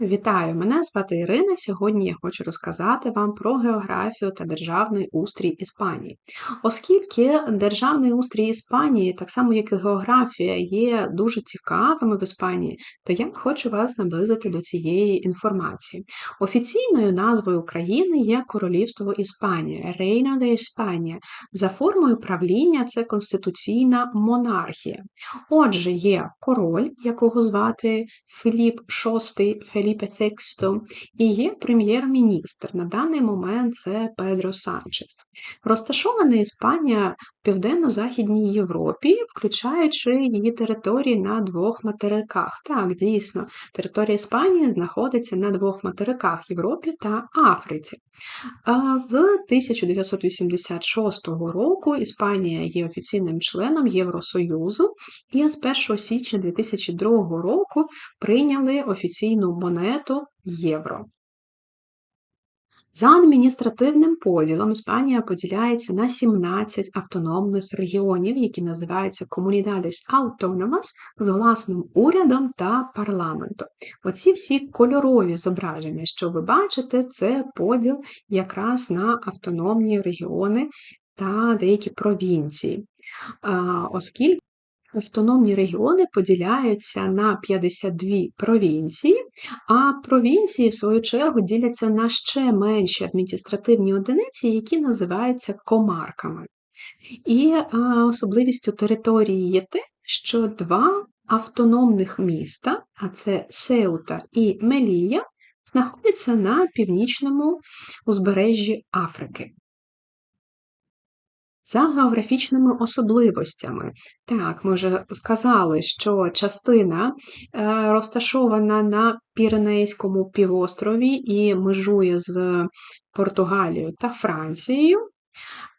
Вітаю! Мене звати Ірина. Сьогодні я хочу розказати вам про географію та державний устрій Іспанії. Оскільки державний устрій Іспанії, так само як і географія, є дуже цікавими в Іспанії, то я хочу вас наблизити до цієї інформації. Офіційною назвою країни є Королівство Іспанія, Рейна де Іспанія. За формою правління це конституційна монархія. Отже, є король, якого звати Філіп VI, Феліп Феліпе Тексто і є прем'єр-міністр. На даний момент це Педро Санчес. Розташована Іспанія в південно-західній Європі, включаючи її території на двох материках. Так, дійсно, територія Іспанії знаходиться на двох материках Європі та Африці. З 1986 року Іспанія є офіційним членом Євросоюзу і з 1 січня 2002 року прийняли офіційну монету євро. За адміністративним поділом Іспанія поділяється на 17 автономних регіонів, які називаються Comunidades Autónomas з власним урядом та парламентом. Оці всі кольорові зображення, що ви бачите, це поділ якраз на автономні регіони та деякі провінції. Оскільки Автономні регіони поділяються на 52 провінції, а провінції, в свою чергу, діляться на ще менші адміністративні одиниці, які називаються комарками. І особливістю території є те, що два автономних міста, а це Сеута і Мелія, знаходяться на північному узбережжі Африки. За географічними особливостями. Так, ми вже сказали, що частина е, розташована на Піренейському півострові і межує з Португалією та Францією.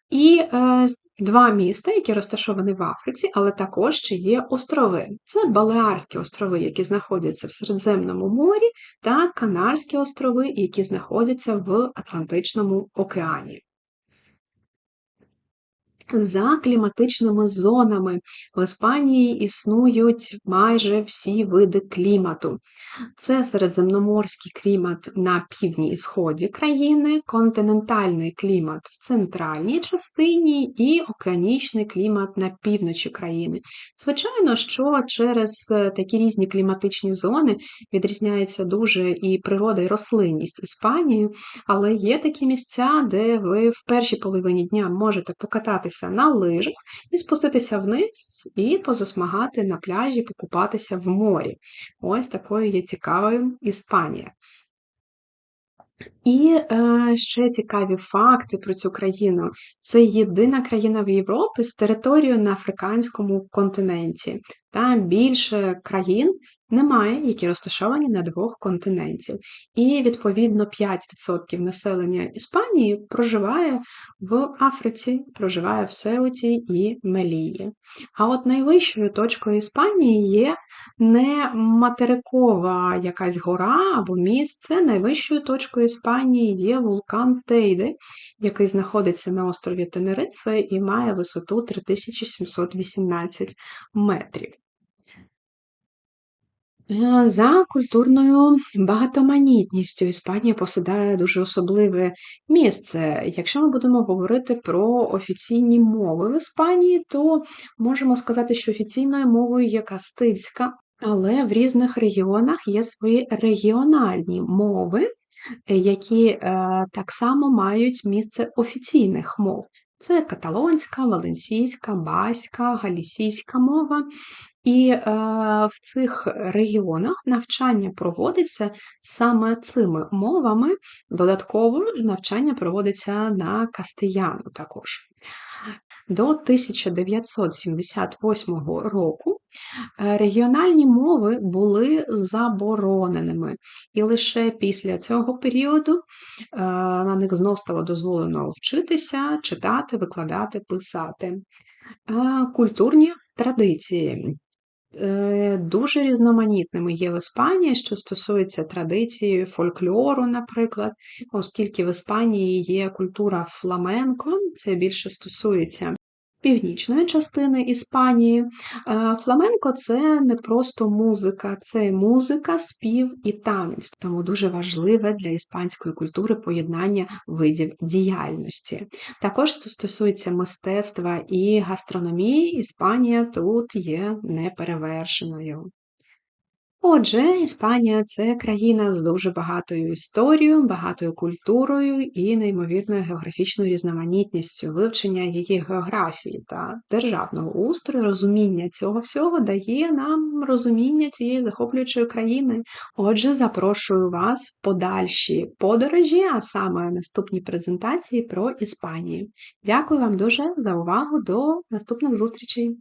І е, два міста, які розташовані в Африці, але також ще є острови. Це Балеарські острови, які знаходяться в Середземному морі, та Канарські острови, які знаходяться в Атлантичному океані. За кліматичними зонами в Іспанії існують майже всі види клімату. Це середземноморський клімат на півдні і сході країни, континентальний клімат в центральній частині і океанічний клімат на півночі країни. Звичайно, що через такі різні кліматичні зони відрізняється дуже і природа, і рослинність Іспанії, але є такі місця, де ви в першій половині дня можете покататися покататися на лижах і спуститися вниз, і позасмагати на пляжі, покупатися в морі. Ось такою є цікавою Іспанія. І е, ще цікаві факти про цю країну. Це єдина країна в Європі з територією на африканському континенті. Та більше країн немає, які розташовані на двох континентів. І, відповідно, 5% населення Іспанії проживає в Африці, проживає в Сеуті і Мелії. А от найвищою точкою Іспанії є не материкова якась гора або місце. Найвищою точкою Іспанії є вулкан Тейде, який знаходиться на острові Тенерифе і має висоту 3718 метрів. Е, за культурною багатоманітністю Іспанія посідає дуже особливе місце. Якщо ми будемо говорити про офіційні мови в Іспанії, то можемо сказати, що офіційною мовою є кастильська, але в різних регіонах є свої регіональні мови, які е, так само мають місце офіційних мов. Це каталонська, валенсійська, баська, галісійська мова. І е, в цих регіонах навчання проводиться саме цими мовами. Додатково навчання проводиться на кастияну також. До 1978 року регіональні мови були забороненими, і лише після цього періоду е, на них знов стало дозволено вчитися, читати, викладати, писати. Культурні традиції. Е, дуже різноманітними є в Іспанії, що стосується традиції фольклору, наприклад, оскільки в Іспанії є культура фламенко, це більше стосується північної частини Іспанії. Е, фламенко це не просто музика, це музика, спів і танець, тому дуже важливе для іспанської культури поєднання видів діяльності. Також це стосується мистецтва і гастрономії, Іспанія тут є неперевершеною. Отже, Іспанія це країна з дуже багатою історією, багатою культурою і неймовірною географічною різноманітністю. Вивчення її географії та державного устрою, розуміння цього всього дає нам розуміння цієї захоплюючої країни. Отже, запрошую вас в подальші подорожі, а саме наступні презентації про Іспанію. Дякую вам дуже за увагу. До наступних зустрічей!